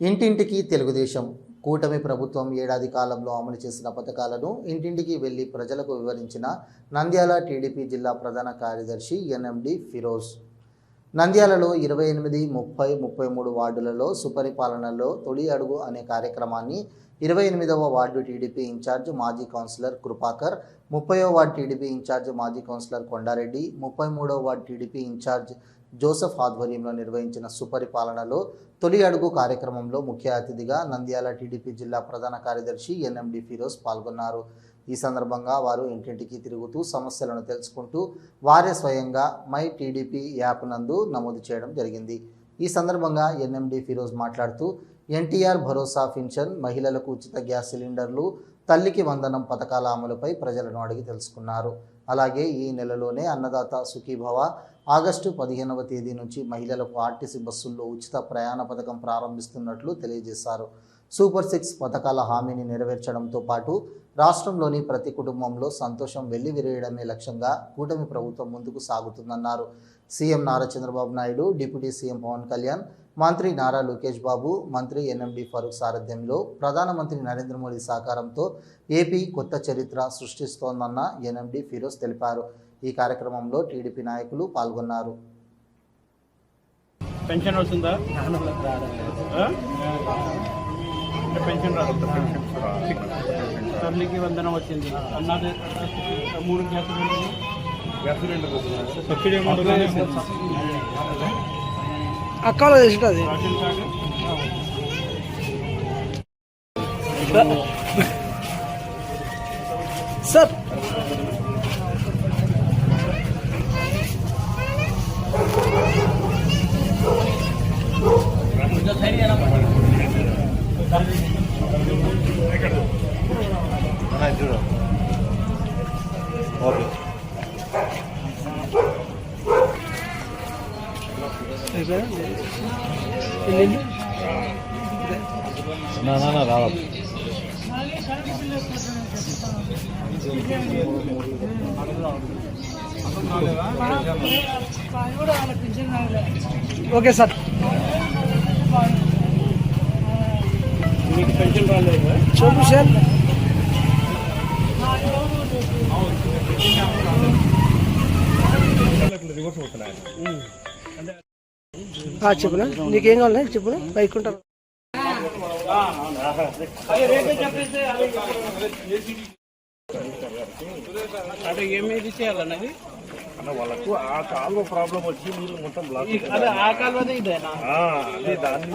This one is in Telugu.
ఇంటింటికి తెలుగుదేశం కూటమి ప్రభుత్వం ఏడాది కాలంలో అమలు చేసిన పథకాలను ఇంటింటికి వెళ్ళి ప్రజలకు వివరించిన నంద్యాల టీడీపీ జిల్లా ప్రధాన కార్యదర్శి ఎన్ఎండి ఫిరోజ్. నంద్యాలలో ఇరవై ఎనిమిది ముప్పై ముప్పై మూడు వార్డులలో సుపరిపాలనలో తొలి అడుగు అనే కార్యక్రమాన్ని ఇరవై ఎనిమిదవ వార్డు టీడీపీ ఇన్ఛార్జ్ మాజీ కౌన్సిలర్ కృపాకర్ ముప్పైవ వార్డు టీడీపీ ఇన్ఛార్జ్ మాజీ కౌన్సిలర్ కొండారెడ్డి ముప్పై మూడవ వార్డు టీడీపీ ఇన్ఛార్జ్ జోసెఫ్ ఆధ్వర్యంలో నిర్వహించిన సుపరిపాలనలో తొలి అడుగు కార్యక్రమంలో ముఖ్య అతిథిగా నంద్యాల టీడీపీ జిల్లా ప్రధాన కార్యదర్శి ఎన్ఎండి ఫిరోజ్ పాల్గొన్నారు. ఈ సందర్భంగా వారు ఇంటింటికి తిరుగుతూ సమస్యలను తెలుసుకుంటూ వారే స్వయంగా మై టీడీపీ యాప్ నందు నమోదు చేయడం జరిగింది. ఈ సందర్భంగా ఎన్ఎండి ఫిరోజ్ మాట్లాడుతూ ఎన్టీఆర్ భరోసా పింఛన్ మహిళలకు ఉచిత గ్యాస్ సిలిండర్లు తల్లికి వందనం పథకాల అమలుపై ప్రజలను అడిగి తెలుసుకున్నారు. అలాగే ఈ నెలలోనే అన్నదాత సుఖీభవ ఆగస్టు పదిహేనవ తేదీ నుంచి మహిళలకు ఆర్టీసీ బస్సుల్లో ఉచిత ప్రయాణ పథకం ప్రారంభిస్తున్నట్లు తెలియజేశారు. సూపర్ సిక్స్ పథకాల హామీని నెరవేర్చడంతో పాటు రాష్ట్రంలోని ప్రతి కుటుంబంలో సంతోషం వెళ్ళి విరేయడమే లక్ష్యంగా కూటమి ప్రభుత్వం ముందుకు సాగుతుందన్నారు. CM Nara Chandrababu Naidu deputy CM Pawan Kalyan మంత్రి నారా లోకేష్ బాబు మంత్రి ఎన్ఎండి ఫరూక్ సారథ్యంలో ప్రధానమంత్రి నరేంద్ర మోడీ సహకారంతో ఏపీ కొత్త చరిత్ర సృష్టిస్తోందన్న ఎన్ఎండి ఫిరోజ్ తెలిపారు. ఈ కార్యక్రమంలో టీడీపీ నాయకులు పాల్గొన్నారు. పెన్షన్ వస్తుందా? అంటే పెన్షన్ రాదు తల్లికి వందనం వచ్చింది. అన్నది మూడు గ్యాస్ సిలిండర్లు. సబ్సిడీ అమౌంట్ కానీ అక్కలో తెచ్చుంటుంది రేషన్ కార్డు సార్ వెళ్ళింది ఓకే సార్ మీకు పెన్షన్ రాలేదు చూపు సార్. చెప్పునా? నీకేం కావాలి? చెప్పునా? బైక్ ఉంటారు అంటే ఏమేది చేయాలన్నది? అన్న వాళ్ళకు ఆ కాలువ ప్రాబ్లం వచ్చి నీళ్ళు మొత్తం బ్లాక్ అదే ఆ కాలువదే ఇదేనా? అదే దాని